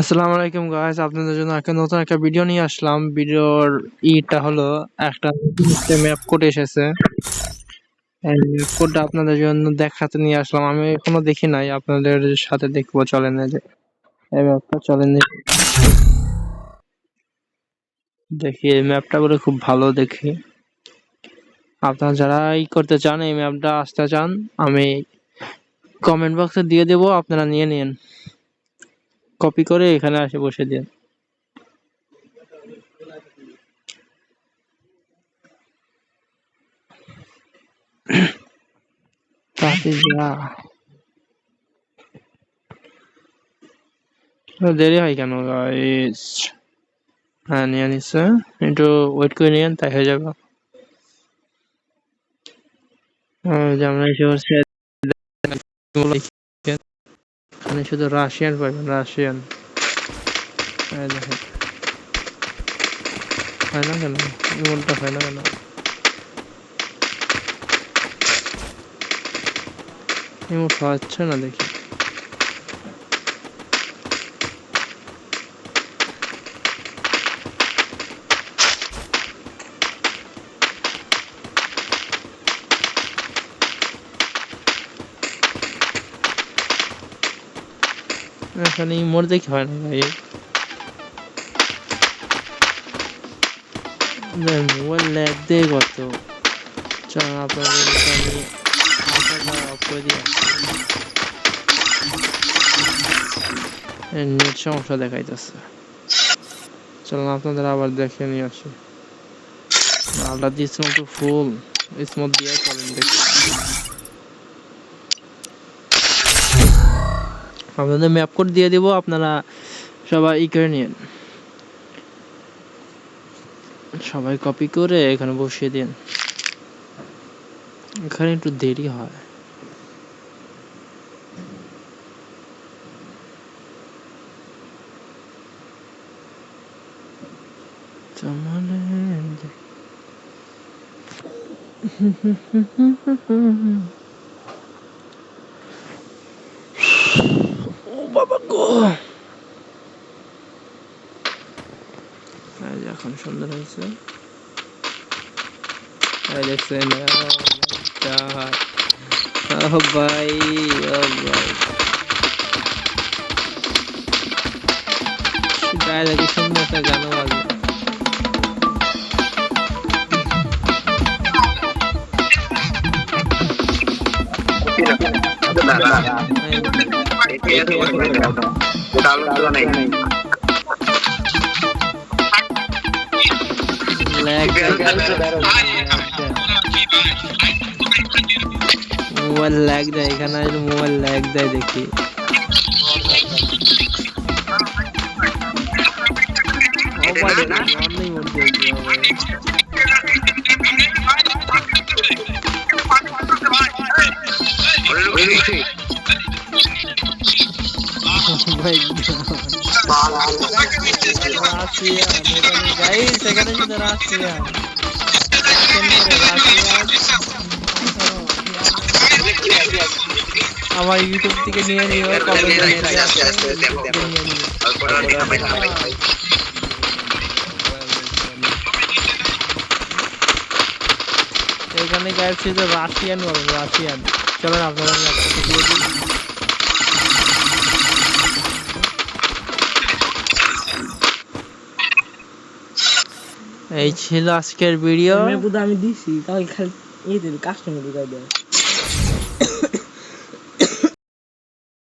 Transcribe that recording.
আসসালামু আলাইকুম গাইস আপনাদের জন্য একটা নতুন একটা ভিডিও নিয়ে আসলাম। ভিডিওর ইটা হলো একটা ম্যাপ কোড এসেছে। এই ম্যাপ কোডটা আপনাদের জন্য দেখাতে নিয়ে আসলাম। আমি এখনও দেখি নাই। আপনাদের সাথে দেখব। চলেন যে, এই ম্যাপটা চলেন। দেখি, এই ম্যাপটা করে খুব ভালো দেখি। আপনারা যারা ই করতে চান, এই ম্যাপটা আসতে চান, আমি কমেন্ট বক্সে দিয়ে দেবো। আপনারা নিয়ে নিন। কপি করে এখানে আসে বসে দিন দেরি হয় কেন হ্যাঁ নিয়ে নিচ্ছে। একটু ওয়েট করে নিন তাই হয়ে যাবে। আহ, আমরা এসে এখানে শুধু রাশিয়ান পাবেন রাশিয়ান হয় না কেন? ইমোটটা হয় না কেন? ইমোট হচ্ছে না দেখি। এখানে ইমোট দেখি হয় না ভাই। মোবাইল ল্যাগ দিয়ে কত? চল আপনাদের অফ নেট সমস্যা দেখাইতেছে। চলুন আপনাদের আবার দেখে নিয়ে আসি। আল্লাহ দিয়েছিলাম তো ফুল। স্মুথ দিয়ে চলেন দেখি। আপনাদের ম্যাপ কোড দিয়ে দিব, আপনারা সবাই ই করে নিন। সবাই কপি করে এখানে বসিয়ে দিন। এখানে একটু দেরি হয়। তোমার ও বাবা গো এই যে এখন সুন্দর হয়েছে। দেখছেন ভাই ভাই। দেখি সুন্দর একটা গানও বাজে ল্যাগ মোবাইল ল্যাগ দেয় এখানে আসলে মোবাইল ল্যাগ দেয় দেখি অনেক মধ্যে ভাই রাশিয়া এখানে গাইস এখানে শুধু রাশিয়া আমার ইউটিউব থেকে নিয়ে নিও। এখানে গাইস শুধু রাশিয়ান বলেন রাশিয়ান। চলেন আপনারা এই ছিল আজকের ভিডিও। আমি দিছি তাহলে খালি ইয়ে কাস্টমার ঢুকাই দেয়